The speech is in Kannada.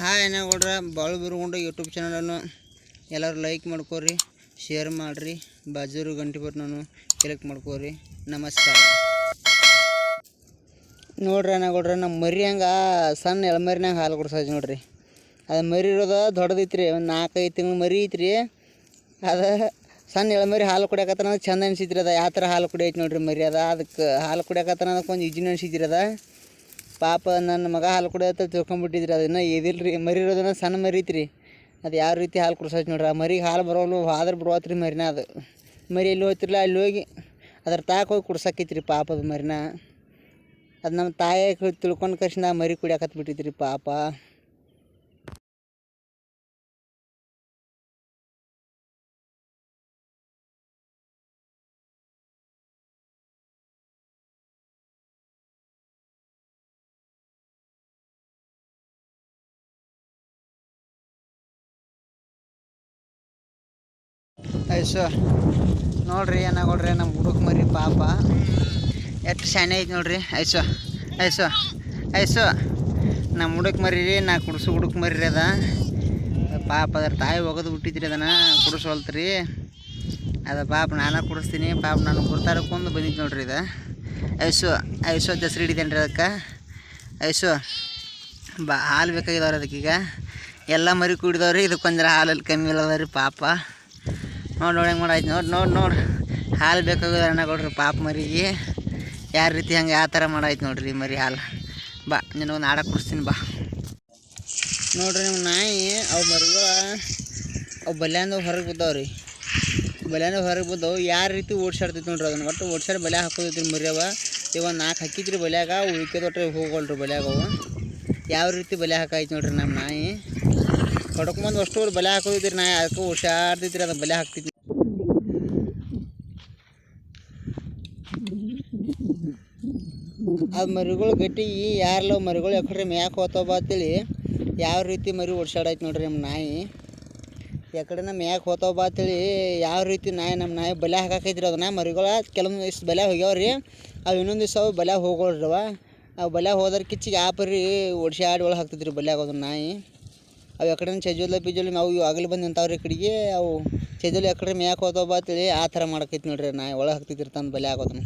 ಹಾಯ್ ಏನಾಗೊಡ್ರ ಬಾಳು ಬಿರುಗೊಂಡು ಯೂಟ್ಯೂಬ್ ಚಾನಲನ್ನು ಎಲ್ಲರೂ ಲೈಕ್ ಮಾಡ್ಕೋರಿ ಶೇರ್ ಮಾಡಿರಿ, ಬಾಜೂರು ಗಂಟೆ ಬಟನನ್ನು ಕ್ಲಿಕ್ ಮಾಡ್ಕೋರಿ. ನಮಸ್ಕಾರ. ನೋಡ್ರಿ ಏನಾಗೊಡ್ರ ನಮ್ಮ ಮರಿ ಹಂಗೆ ಸಣ್ಣ ಎಳಮರಿನಾಗ ಹಾಲು ಕೊಡ್ಸೋದು ನೋಡ್ರಿ. ಅದು ಮರಿ ಇರೋದು ದೊಡ್ಡದೈತ್ರಿ, ಒಂದು ನಾಲ್ಕೈದು ತಿಂಗಳು ಮರಿ ಐತ್ರಿ. ಅದು ಸಣ್ಣ ಎಳಮರಿ ಹಾಲು ಕುಡಿಯಕತ್ತನ ಚಂದ ಅನ್ಸಿತ್ರಿ ಅದ, ಯಾವ ಥರ ಹಾಲು ಕುಡಿಯೈತಿ ನೋಡ್ರಿ ಮರಿ ಅದ. ಅದಕ್ಕೆ ಹಾಲು ಕುಡಿಯಕತ್ತನ ಅದಕ್ಕೆ ಒಂದು ಇಜಿನ ಅನಿಸಿದ್ರಿ ಅದ. ಪಾಪ ನನ್ನ ಮಗ ಹಾಲು ಕುಡಿಯತ್ತ ತಿಳ್ಕೊಂಬಿಟ್ಟಿದ್ರಿ ಅದನ್ನ ಏದಿಲ್ಲ ರೀ ಮರಿ ಇರೋದನ್ನ ಸಣ್ಣ ಮರಿ ಐತ್ರಿ. ಅದು ಯಾವ ರೀತಿ ಹಾಲು ಕುಡಿಸೋದು ನೋಡ್ರಿ, ಆ ಮರಿಗೆ ಹಾಲು ಬರೋಲ್ಲ ಆದ್ರೆ ಬಿಡುವತ್ರಿ ಮರಿನ ಅದು. ಮರಿ ಎಲ್ಲಿ ಹೋಗ್ತಿರ್ಲ ಅಲ್ಲಿ ಹೋಗಿ ಅದ್ರ ತಾಕ ಹೋಗಿ ಕುಡ್ಸಕ್ಕೈತ್ರಿ ಪಾಪ ಅದು ಮರಿನ. ಅದು ನಮ್ಮ ತಾಯಿ ತಿಳ್ಕೊಂಡು ಕರ್ಸಿಂದ ಆ ಮರಿ ಕುಡಿಯಾಕತ್ ಬಿಟ್ಟಿದ್ರಿ ಪಾಪ. ಐಸು, ನೋಡ್ರಿ ಏನಾಗೋಡ್ರಿ ನಮ್ಮ ಹುಡುಗ ಮರಿ ಪಾಪ. ಎಷ್ಟು ಶಾಣೆ ಐತಿ ನೋಡ್ರಿ, ಐಸು ಐಸು ಐಸು. ನಮ್ಮ ಹುಡುಗ ಮರಿ ರೀ, ನಾ ಕುಡಿಸು ಹುಡುಗ ಮರಿ ಅದ. ಪಾಪ ಅದ್ರ ತಾಯಿ ಒಗದು ಬಿಟ್ಟಿದ್ರಿ ಅದನ್ನ, ಕುಡಿಸೋಲ್ತ್ರಿ. ಅದ ಪಾಪ ನಾನು ಕುಡಿಸ್ತೀನಿ, ಪಾಪ ನಾನು ಗುರ್ತಾರಕ್ಕೊಂದು ಬಂದಿದ್ದು ನೋಡ್ರಿ ಇದು ಐಸು ಐಸು ದಸರಿ ಹಿಡಿದೇನ್ರಿ ಅದಕ್ಕೆ. ಐಸು, ಬಾ ಹಾಲು ಬೇಕಾಗಿದವ್ರಿ ಅದಕ್ಕೀಗ. ಎಲ್ಲ ಮರಿ ಕುಡಿದವ್ರಿ, ಇದಕ್ಕೊಂದ್ರೆ ಹಾಲಲ್ಲಿ ಕಮ್ಮಿ ಇಲ್ಲದ ಪಾಪ. ನೋಡಿ ನೋಡಿ, ಹೆಂಗೆ ಮಾಡಾಯ್ತು, ನೋಡಿ ನೋಡಿ ನೋಡಿ. ಹಾಲು ಬೇಕಾಗೋದು ಅಣ್ಣ ಕೊಡ್ರಿ, ಪಾಪ ಮರಿಗೆ. ಯಾರ ರೀತಿ ಹಂಗೆ ಯಾವ ಥರ ಮಾಡಾಯ್ತು ನೋಡ್ರಿ ಮರಿ ಹಾಲು. ಬಾ, ನಿನಗೊಂದು ಆಡ ಕುಡಿಸ್ತೀನಿ, ಬಾ. ನೋಡ್ರಿ ನಿಮ್ಮ ನಾಯಿ, ಅವು ಮರಿಗಳ ಅವು ಬಲ್ಯಾಂದ ಹೊರಗೆ ಬಿದ್ದಾವ್ರಿ. ಬಲ್ಯಾಂದ ಹೊರಗೆ ಬಿದ್ದವು ಯಾವ ರೀತಿ ಓಡ್ಸಾಡ್ತೈತಿ ನೋಡ್ರಿ ಅದನ್ನ. ಒಟ್ಟು ಓಡ್ಸಾಡಿ ಬಲೆ ಹಾಕೋದೈತ್ರಿ ಮರಿಯವ ಇವಾಗ ನಾಲ್ಕು ಹಾಕಿದ್ರಿ ಬಲ್ಯಾಗ ಉಳ್ಕೆದೊಟ್ರೆ ಹೋಗೋಲ್ರಿ ಬಲ್ಯಾಗ ಅವು. ಯಾವ ರೀತಿ ಬಲೆ ಹಾಕಾಯ್ತು ನೋಡ್ರಿ ನಮ್ಮ ನಾಯಿ. ಹೊಡ್ಕೊಂಬಂದು ಅಷ್ಟು ಬಲೆ ಹಾಕೋದಿದ್ರಿ ನಾಯಿ, ಅದಕ್ಕೆ ಹುಷಾರ್ದಿದ್ರಿ ಅದು ಬಲೆ ಹಾಕ್ತೈತಿ ಅದು ಮರಿಗಳು ಗಟ್ಟಿಗೆ ಯಾರಲ್ಲ ಮರಿಗಳು ಯಾಕಡೆ ಮ್ಯಾಕ್ ಹೋತಾವ ಅಂತೇಳಿ ಯಾವ ರೀತಿ ಮರಿ ಓಡ್ಸಾಡೈತೆ ನೋಡ್ರಿ ನಮ್ಮ ನಾಯಿ. ಯಾಕಡೆನ ಮ್ಯಾಕ್ ಹೋತಾವ ಬಾ ಅಂತೇಳಿ ಯಾವ ರೀತಿ ನಾಯಿ ನಮ್ಮ ನಾಯಿ ಬಲೆ ಹಾಕಾಕೈತ್ರಿ ಅದನ್ನ ಮರಿಗಳ ಕೆಲವೊಂದು ಇಷ್ಟು ಬಲೆ ಹೋಗ್ಯಾವ್ರಿ. ಅವು ಇನ್ನೊಂದು ದಿವ್ಸ ಅವು ಬಲೆ ಹೋಗೋಳ್ರವ ಅವು ಬಲೆ ಹೋದ್ರೆ ಕಿಚ್ಚಿಗೆ ಆ ಪರಿ ಒಳಗೆ ಹಾಕ್ತಿದ್ರಿ ಬಲ್ಯಾಗ ಅದನ್ನ ನಾಯಿ. ಅವು ಯಾಕಡೆ ಚಜೋಲ ಪಿಜೋಲಿ ಅವು ಆಗಲಿ ಬಂದು ನಿಂತಾವ್ರಿ ಕಡೆಗೆ. ಅವು ಚಜೋಲಿ ಎಕಡೆ ಮ್ಯಾಕ್ ಹೋತಾವ ಬಾ ಅಂತೇಳಿ ಆ ಥರ ಮಾಡಕೈತಿ ನೋಡ್ರಿ ನಾಯಿ ಒಳಗೆ ಹಾಕ್ತಿದ್ರಿ ತಂದು ಬಲೆ ಆಗೋದನ್ನ